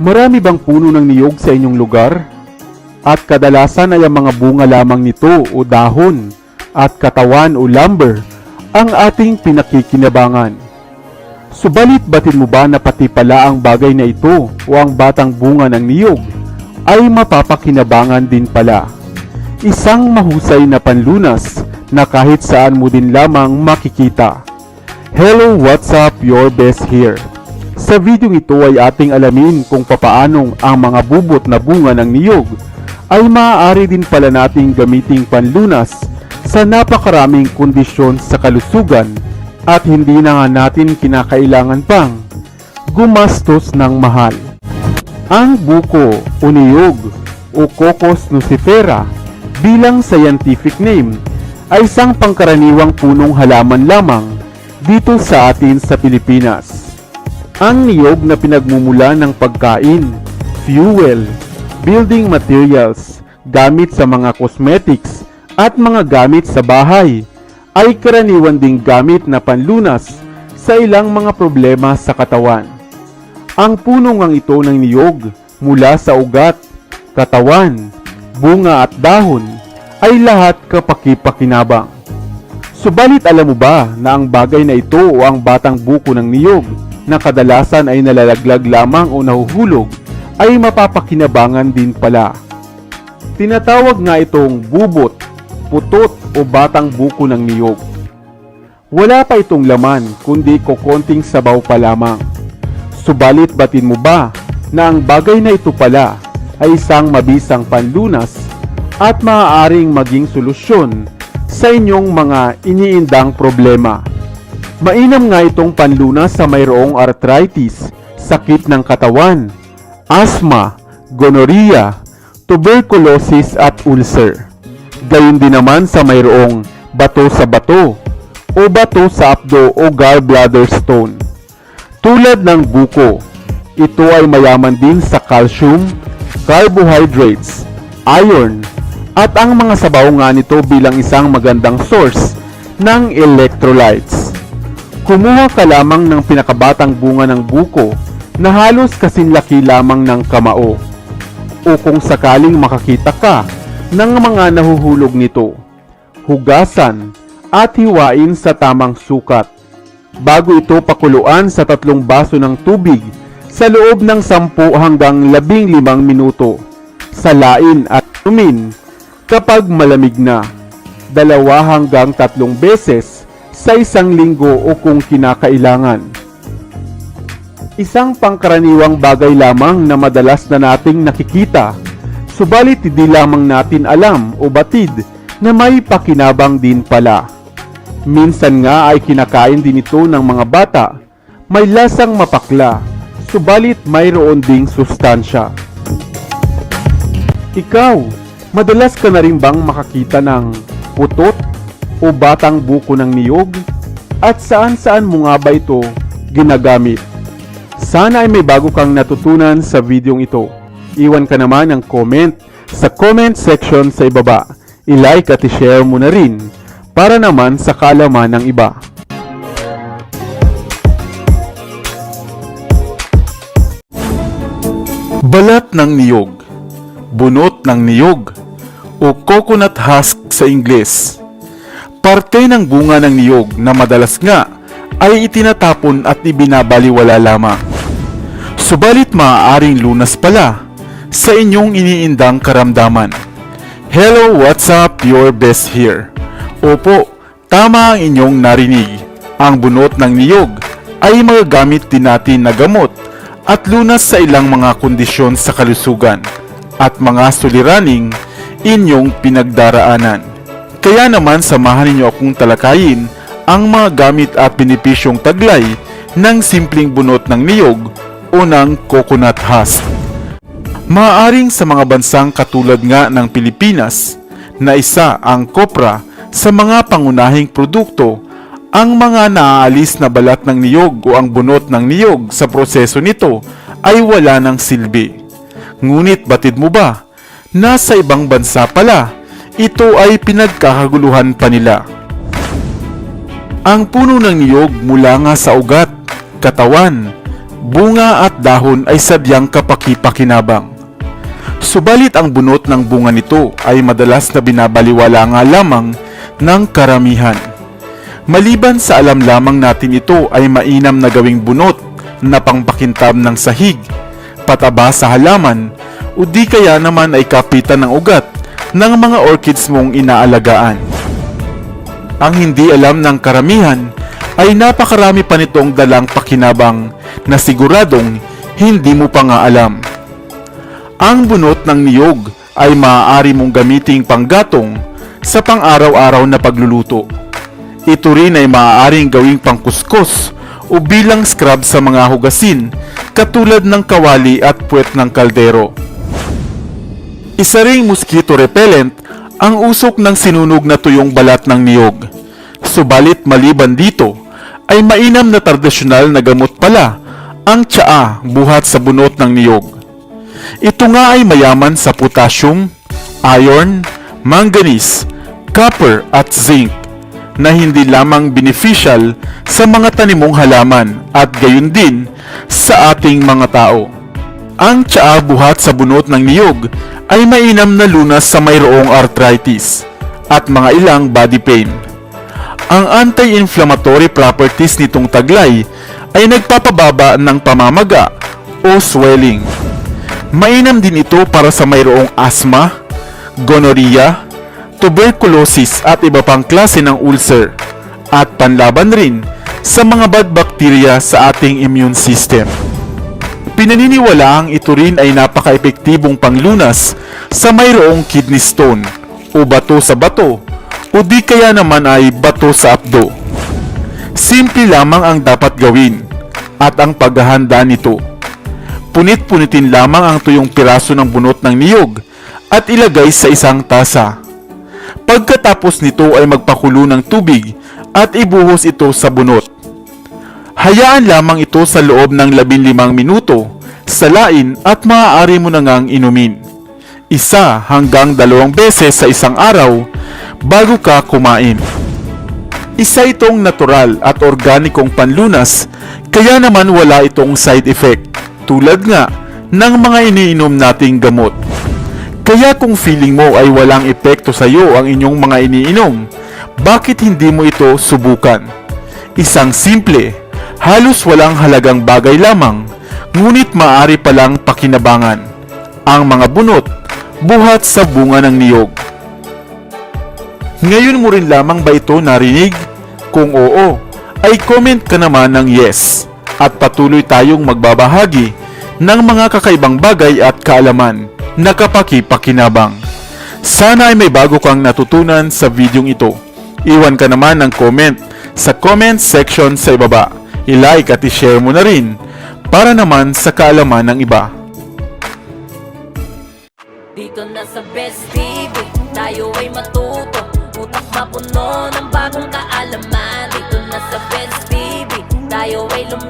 Marami bang puno ng niyog sa inyong lugar? At kadalasan ay ang mga bunga lamang nito o dahon at katawan o lumber ang ating pinakikinabangan. Subalit batin mo ba na pati pala ang bagay na ito o ang batang bunga ng niyog ay mapapakinabangan din pala. Isang mahusay na panlunas na kahit saan mo din lamang makikita. Hello, what's up? Your best here. Sa video ito ay ating alamin kung papaanong ang mga bubot na bunga ng niyog ay maaari din pala nating gamiting panlunas sa napakaraming kondisyon sa kalusugan at hindi na nga natin kinakailangan pang gumastos ng mahal. Ang buko o niyog o Cocos nucifera bilang scientific name ay isang pangkaraniwang punong halaman lamang dito sa atin sa Pilipinas. Ang niyog na pinagmumula ng pagkain, fuel, building materials, gamit sa mga cosmetics at mga gamit sa bahay ay karaniwan ding gamit na panlunas sa ilang mga problema sa katawan. Ang punong ang ito ng niyog mula sa ugat, katawan, bunga at dahon ay lahat kapakipakinabang. Subalit alam mo ba na ang bagay na ito o ang batang buko ng niyog na kadalasan ay nalalaglag lamang o nahuhulog ay mapapakinabangan din pala. Tinatawag nga itong bubot, putot o batang buko ng niyog. Wala pa itong laman kundi kokonting sabaw pa lamang. Subalit batin mo ba na ang bagay na ito pala ay isang mabisang panlunas at maaaring maging solusyon sa inyong mga iniindang problema. Mainam nga itong panlunas sa mayroong arthritis, sakit ng katawan, asthma, gonorrhea, tuberculosis at ulcer. Gayun din naman sa mayroong bato sa bato o bato sa abdo o gallbladder stone. Tulad ng buko, ito ay mayaman din sa calcium, carbohydrates, iron, at ang mga sabaw nga nito bilang isang magandang source ng electrolytes. Kumuha ka lamang ng pinakabatang bunga ng buko na halos kasinlaki lamang ng kamao. O kung sakaling makakita ka ng mga nahuhulog nito, hugasan at hiwain sa tamang sukat. Bago ito pakuluan sa tatlong baso ng tubig sa loob ng 10 hanggang 15 minuto. Salain at inumin kapag malamig na. Dalawa hanggang tatlong beses sa isang linggo o kung kinakailangan. Isang pangkaraniwang bagay lamang na madalas na nating nakikita, subalit hindi lamang natin alam o batid na may pakinabang din pala. Minsan nga ay kinakain din ito ng mga bata, may lasang mapakla, subalit mayroon ding sustansya. Ikaw, madalas ka na rin bang makakita ng putot o batang buko ng niyog? At saan saan mo nga ba ito ginagamit? Sana ay may bago kang natutunan sa videong ito. Iwan ka naman ng comment sa comment section sa ibaba. I-like at i-share mo na rin para naman sa kaalaman ng iba. Balat ng niyog bunot ng niyog o coconut husk sa Ingles. Parte ng bunga ng niyog na madalas nga ay itinatapon at ibinabaliwala lamang. Subalit maaaring lunas pala sa inyong iniindang karamdaman. Hello, what's up? Your best here. Opo, tama ang inyong narinig. Ang bunot ng niyog ay magagamit din natin na gamot at lunas sa ilang mga kondisyon sa kalusugan at mga suliraning inyong pinagdaraanan. Kaya naman samahan ninyo akong talakayin ang mga gamit at benepisyong taglay ng simpleng bunot ng niyog o ng coconut husk. Maaring sa mga bansang katulad nga ng Pilipinas na isa ang kopra sa mga pangunahing produkto ang mga naaalis na balat ng niyog o ang bunot ng niyog sa proseso nito ay wala ng silbi. Ngunit batid mo ba, nasa ibang bansa pala, ito ay pinagkakaguluhan pa nila. Ang puno ng niyog mula nga sa ugat, katawan, bunga at dahon ay sadyang kapaki-pakinabang. Subalit ang bunot ng bunga nito ay madalas na binabaliwala nga lamang ng karamihan. Maliban sa alam lamang natin ito ay mainam na gawing bunot na pangpakintab ng sahig, pataba sa halaman, o di kaya naman ay kapitan ng ugat ng mga orchids mong inaalagaan. Ang hindi alam ng karamihan ay napakarami pa nitong dalang pakinabang na siguradong hindi mo pa nga alam. Ang bunot ng niyog ay maaari mong gamiting panggatong sa pang-araw-araw na pagluluto. Ito rin ay maaaring gawing pangkuskus o bilang scrub sa mga hugasin katulad ng kawali at puwet ng kaldero. Isa ring mosquito repellent ang usok ng sinunog na tuyong balat ng niyog. Subalit maliban dito, ay mainam na tradisyonal na gamot pala ang tsaa buhat sa bunot ng niyog. Ito nga ay mayaman sa potassium, iron, manganese, copper at zinc na hindi lamang beneficial sa mga tanimong halaman at gayon din sa ating mga tao. Ang tsaa buhat sa bunot ng niyog ay mainam na lunas sa mayroong arthritis at mga ilang body pain. Ang anti-inflammatory properties nitong taglay ay nagpapababa ng pamamaga o swelling. Mainam din ito para sa mayroong asthma, gonorrhea, tuberculosis at iba pang klase ng ulcer at panlaban rin sa mga bad bacteria sa ating immune system. Pinaniniwalaang ito rin ay napaka-epektibong panglunas sa mayroong kidney stone o bato sa bato o di kaya naman ay bato sa apdo. Simple lamang ang dapat gawin at ang paghahanda nito. Punit-punitin lamang ang tuyong piraso ng bunot ng niyog at ilagay sa isang tasa. Pagkatapos nito ay magpakulo ng tubig at ibuhos ito sa bunot. Hayaan lamang ito sa loob ng 15 minuto, salain at maaari mo na ngang inumin. Isa hanggang dalawang beses sa isang araw bago ka kumain. Isa itong natural at organikong panlunas kaya naman wala itong side effect tulad nga ng mga iniinom nating gamot. Kaya kung feeling mo ay walang epekto sa iyo ang inyong mga iniinom, bakit hindi mo ito subukan? Isang simple, halos walang halagang bagay lamang, ngunit maaari palang pakinabangan. Ang mga bunot, buhat sa bunga ng niyog. Ngayon mo rin lamang ba ito narinig? Kung oo, ay comment ka naman ng yes at patuloy tayong magbabahagi ng mga kakaibang bagay at kaalaman na kapaki-pakinabang. Sana ay may bago kang natutunan sa videong ito. Iwan ka naman ng comment sa comment section sa ibaba. I-like at i-share mo na rin para naman sa kaalaman ng iba. Dito na sa Best TV, tayo ay matuto Utak mapuno ng bagong kaalaman Dito na sa Best TV, tayo ay lumibot